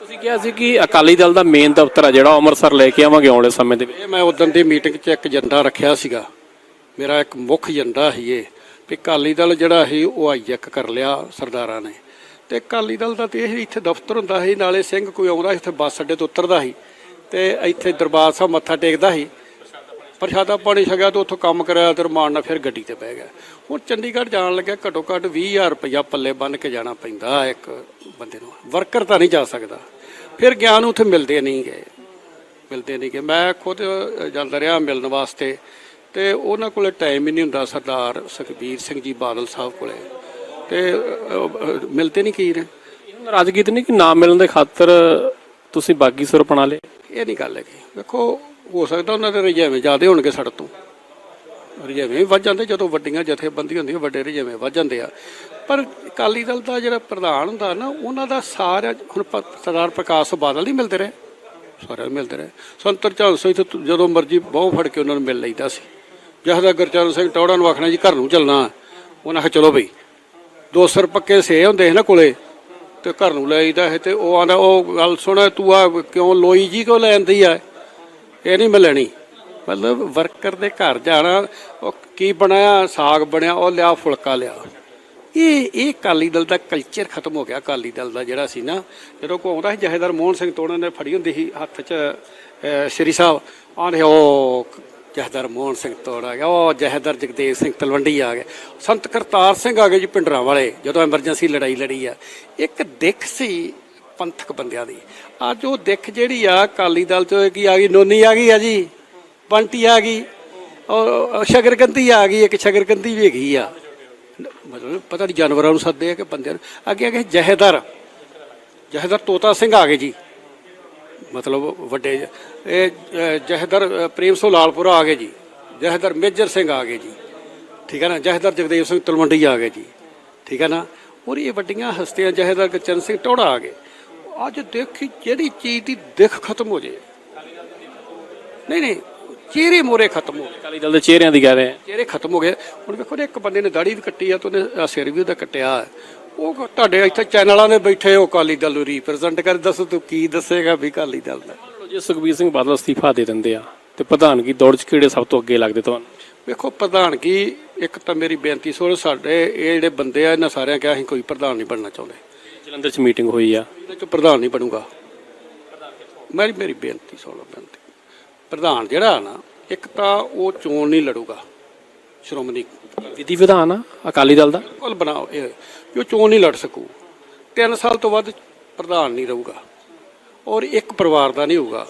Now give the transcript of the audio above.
ਤੁਸੀਂ ਕਿਹਾ ਸੀ ਕਿ ਅਕਾਲੀ ਦਲ ਦਾ ਮੇਨ ਦਫ਼ਤਰ ਆ ਜਿਹੜਾ ਉਹ ਅੰਮ੍ਰਿਤਸਰ ਲੈ ਕੇ ਆਵਾਂਗੇ ਆਉਣ ਵਾਲੇ ਸਮੇਂ ਦੇ ਵਿੱਚ। ਇਹ ਮੈਂ ਉਦੋਂ ਦੀ ਮੀਟਿੰਗ 'ਚ ਇੱਕ ਏਜੰਡਾ ਰੱਖਿਆ ਸੀਗਾ। ਮੇਰਾ ਇੱਕ ਮੁੱਖ ਏਜੰਡਾ ਸੀ ਇਹ। ਵੀ ਅਕਾਲੀ ਦਲ ਜਿਹੜਾ ਸੀ, ਉਹ ਹਾਈਜੈਕ ਕਰ ਲਿਆ ਸਰਦਾਰਾਂ ਨੇ। ਤੇ ਅਕਾਲੀ ਦਲ ਦਾ ਤੇ ਇਹ ਇੱਥੇ ਦਫ਼ਤਰ ਹੁੰਦਾ ਸੀ, ਨਾਲੇ ਸਿੰਘ ਕੋਈ ਆਉਂਦਾ ਸੀ ਇੱਥੇ ਬੱਸ ਅੱਡੇ ਤੋਂ ਉਤਰਦਾ ਸੀ। ਤੇ ਇੱਥੇ ਦਰਬਾਰ ਸਾਹਿਬ ਮੱਥਾ ਟੇਕਦਾ ਸੀ। ਪ੍ਰਸ਼ਾਦਾ ਪਾਣੀ ਛਕਿਆ ਤੇ ਉੱਥੋਂ ਕੰਮ ਕਰਿਆ ਤੇ ਰਮਾਨ ਨਾਲ ਫਿਰ ਗੱਡੀ ਤੇ ਬਹਿ ਗਿਆ। ਹੁਣ ਚੰਡੀਗੜ੍ਹ ਜਾਣ ਲੱਗਿਆ ਘੱਟੋ ਘੱਟ 20000 ਰੁਪਇਆ ਪੱਲੇ ਬੰਨ ਕੇ ਜਾਣਾ ਪੈਂਦਾ ਇੱਕ ਬੰਦੇ ਨੂੰ। ਵਰਕਰ ਤਾਂ ਨਹੀਂ ਜਾ ਸਕਦਾ। ਫਿਰ ਗਿਆਨ ਉੱਥੇ ਮਿਲਦੇ ਨਹੀਂ ਗਏ। ਮਿਲਦੇ ਨਹੀਂ ਗਏ। ਮੈਂ ਖੁਦ ਜਾਂਦਾ ਰਿਹਾ ਮਿਲਣ ਵਾਸਤੇ ਤੇ ਉਹਨਾਂ ਕੋਲੇ ਟਾਈਮ ਹੀ ਨਹੀਂ ਹੁੰਦਾ ਸਰਦਾਰ ਸੁਖਬੀਰ ਸਿੰਘ ਜੀ ਬਾਦਲ ਸਾਹਿਬ ਕੋਲੇ। ਤੇ ਮਿਲਦੇ ਨਹੀਂ ਕੀ ਨੇ? ਨਾਰਾਜ਼ਗੀ ਤਾਂ ਨਹੀਂ ਕਿ ਨਾ ਮਿਲਣ ਦੇ ਖਾਤਰ ਤੁਸੀਂ ਬਾਗੀ ਸੁਰ ਅਪਣਾ ਲਏ? ਇਹ ਨਹੀਂ ਗੱਲ ਹੈਗੀ। ਵੇਖੋ ਹੋ ਸਕਦਾ ਉਹਨਾਂ ਦੇ ਰਜੇਵੇਂ ਜ਼ਿਆਦੇ ਹੋਣਗੇ ਸਾਡੇ ਤੋਂ। ਰਜੇਵੇਂ ਵੀ ਵੱਧ ਜਾਂਦੇ, ਜਦੋਂ ਵੱਡੀਆਂ ਜਥੇਬੰਦੀਆਂ ਹੁੰਦੀਆਂ, ਵੱਡੇ ਰਜੇਵੇਂ ਵੱਧ ਜਾਂਦੇ ਆ। ਪਰ ਅਕਾਲੀ ਦਲ ਦਾ ਜਿਹੜਾ ਪ੍ਰਧਾਨ ਹੁੰਦਾ ਨਾ, ਉਹਨਾਂ ਦਾ ਸਾਰਾ ਹੁਣ ਸਰਦਾਰ ਪ੍ਰਕਾਸ਼ ਬਾਦਲ ਨਹੀਂ ਮਿਲਦੇ ਰਹੇ। ਸਾਰਿਆਂ ਨੂੰ ਮਿਲਦੇ ਰਹੇ। ਸੰਤਰ ਝਾਂਸੋ ਸਿੰਘ ਤੁ- ਜਦੋਂ ਮਰਜ਼ੀ ਬਾਹੋਂ ਫੜ ਕੇ ਉਹਨਾਂ ਨੂੰ ਮਿਲ ਲਈਦਾ ਸੀ। ਜਿਹਦਾ ਗੁਰਚਰਨ ਸਿੰਘ ਟੌੜਾ ਨੂੰ ਆਖਣਾ ਜੀ ਘਰ ਨੂੰ ਚੱਲਣਾ। ਉਹਨਾਂ ਆਖਿਆ, ਚਲੋ ਬਈ। ਦੋ ਸਰ ਪੱਕੇ ਸੇ ਹੁੰਦੇ ਸੀ ਨਾ ਕੋਲੇ, ਤੇ ਘਰ ਨੂੰ ਲੈ ਆਈਦਾ ਹੈ ਤੇ ਉਹ ਆਂਦਾ, ਉਹ ਗੱਲ ਸੁਣ, ਤੂੰ ਆ ਕਿਉਂ ਲੋਈ ਜੀ ਕੋ ਲੈਂਦੀ ਆ? ਇਹ ਨਹੀਂ ਮੈਂ ਲੈਣੀ ਮਤਲਬ ਵਰਕਰ ਦੇ ਘਰ ਜਾਣਾ, ਉਹ ਕੀ ਬਣਾਇਆ, ਸਾਗ ਬਣਿਆ, ਉਹ ਲਿਆ, ਫੁਲਕਾ ਲਿਆ। ਇਹ ਇਹ ਅਕਾਲੀ ਦਲ ਦਾ ਕਲਚਰ ਖਤਮ ਹੋ ਗਿਆ, ਅਕਾਲੀ ਦਲ ਦਾ ਜਿਹੜਾ ਸੀ ਨਾ। ਜਦੋਂ ਕੋ ਆਉਂਦਾ ਸੀ ਜਹੇਦਾਰ ਮੋਹਨ ਸਿੰਘ ਤੋੜਨ ਨੇ ਫੜੀ ਹੁੰਦੀ ਸੀ ਹੱਥ 'ਚ ਸ਼੍ਰੀ ਸਾਹਿਬ ਆਂਦੇ ਉਹ ਜਹੇਦਾਰ ਮੋਹਨ ਸਿੰਘ ਤੋੜ ਆ ਗਿਆ ਉਹ ਜਹੇਦਾਰ ਜਗਦੇਵ ਸਿੰਘ ਤਲਵੰਡੀ ਆ ਗਿਆ। ਸੰਤ ਕਰਤਾਰ ਸਿੰਘ ਆ ਗਏ ਜੀ ਪਿੰਡਰਾਂ ਵਾਲੇ, ਜਦੋਂ ਐਮਰਜੈਂਸੀ ਲੜਾਈ ਲੜੀ ਆ। ਇੱਕ ਦਿੱਖ ਸੀ ਪੰਥਕ ਬੰਦਿਆਂ ਦੀ। ਅੱਜ ਉਹ ਦਿੱਖ ਜਿਹੜੀ ਆ ਅਕਾਲੀ ਦਲ 'ਚ ਕੀ ਆ ਗਈ ਨੋਨੀ ਆ ਗਈ ਆ ਜੀ ਬੰਟੀ ਆ ਗਈ ਔਰ ਸ਼ਗਰਗੰਦੀ ਆ ਗਈ ਇੱਕ ਸ਼ਗਰਗੰਦੀ ਵੀ ਹੈਗੀ ਆ। ਮਤਲਬ ਪਤਾ ਨਹੀਂ ਜਾਨਵਰਾਂ ਨੂੰ ਸੱਦੇ ਆ ਕਿ ਬੰਦਿਆਂ ਨੂੰ। ਅੱਗੇ ਅੱਗੇ ਜਹੇਦਾਰ ਜਹੇਦਾਰ ਤੋਤਾ ਸਿੰਘ ਆ ਗਏ ਜੀ। ਮਤਲਬ ਵੱਡੇ ਇਹ ਅਹ, ਪ੍ਰੇਮ ਸਿੰਘ ਲਾਲਪੁਰਾ ਆ ਗਏ ਜੀ। ਜਹੇਦਾਰ ਮੇਜਰ ਸਿੰਘ ਆ ਗਏ ਜੀ। ਠੀਕ ਹੈ ਨਾ? ਜਹੇਦਾਰ ਜਗਦੇਵ ਸਿੰਘ ਤਲਵੰਡੀ ਆ ਗਏ ਜੀ। ਠੀਕ ਹੈ ਨਾ? ਔਰ ਇਹ ਵੱਡੀਆਂ ਹਸਤੀਆਂ ਜਹੇਦਾਰ ਗੁਰਚਰਨ ਸਿੰਘ ਟੋੜਾ ਆ ਗਏ। ਅੱਜ ਦੇਖੀ ਜਿਹੜੀ ਚੀਜ਼ ਦੀ ਦਿੱਖ ਖਤਮ ਹੋ ਜੇ। ਨਹੀਂ ਨਹੀਂ ਚਿਹਰੇ ਮੋਰੇ ਖਤਮ ਹੋ ਗਏ। ਅਕਾਲੀ ਦਲ ਦੇ ਚਿਹਰਿਆਂ ਦੀ ਰਹੇ ਆ ਚਿਹਰੇ ਖਤਮ ਹੋ ਗਏ। ਹੁਣ ਵੇਖੋ ਨਾ ਇੱਕ ਬੰਦੇ ਨੇ ਦਾੜੀ ਵੀ ਕੱਟੀ ਆ ਤੇ ਉਹਨੇ ਸਿਰ ਵੀ ਉਹਦਾ ਕੱਟਿਆ। ਹੈ। ਉਹ ਤੁਹਾਡੇ ਇੱਥੇ ਚੈਨਲਾਂ ਦੇ ਬੈਠੇ ਹੋ ਅਕਾਲੀ ਦਲ ਨੂੰ ਰਿਪਰੈਜ਼ੈਂਟ ਕਰ ਦੱਸੋ ਤੂੰ ਕੀ ਦੱਸੇਗਾ ਵੀ ਅਕਾਲੀ ਦਲ ਦਾ? ਜੇ ਸੁਖਬੀਰ ਸਿੰਘ ਬਾਦਲ ਅਸਤੀਫਾ ਦੇ ਦਿੰਦੇ ਆ ਤੇ ਪ੍ਰਧਾਨਗੀ ਦੌੜ 'ਚ ਕਿਹੜੇ ਸਭ ਤੋਂ ਅੱਗੇ ਲੱਗਦੇ ਤੁਹਾਨੂੰ? ਵੇਖੋ ਪ੍ਰਧਾਨਗੀ ਇੱਕ ਤਾਂ ਮੇਰੀ ਬੇਨਤੀ ਸੁਣ ਸਾਡੇ ਇਹ ਜਿਹੜੇ ਬੰਦੇ ਆ ਇਹਨਾਂ ਸਾਰਿਆਂ ਕਿਹਾ ਅਸੀਂ ਕੋਈ ਪ੍ਰਧਾਨ ਨਹੀਂ ਬਣਨਾ ਚਾਹੁੰਦੇ। ਜਲੰਧਰ 'ਚ ਮੀਟਿੰਗ ਹੋਈ ਆ। ਇਹਦੇ ਚ ਪ੍ਰਧਾਨ ਨਹੀਂ ਬਣੂਗਾ। ਮੇਰੀ ਮੇਰੀ ਬੇਨਤੀ ਸੁਣ ਬੇਨਤੀ। ਪ੍ਰਧਾਨ ਜਿਹੜਾ ਨਾ ਇੱਕ ਤਾਂ ਉਹ ਚੋਣ ਨਹੀਂ ਲੜੂਗਾ। ਸ਼੍ਰੋਮਣੀ ਵਿਧੀ ਵਿਧਾਨ ਆ ਅਕਾਲੀ ਦਲ ਦਾ? ਕੋਲ ਬਣਾਓ ਇਹ। ਉਹ ਚੋਣ ਨਹੀਂ ਲੜ ਸਕੂ। 3 ਸਾਲ ਤੋਂ ਵੱਧ ਪ੍ਰਧਾਨ ਨਹੀਂ ਰਹੂਗਾ। ਔਰ ਇੱਕ ਪਰਿਵਾਰ ਦਾ ਨਹੀਂ ਹੋਊਗਾ।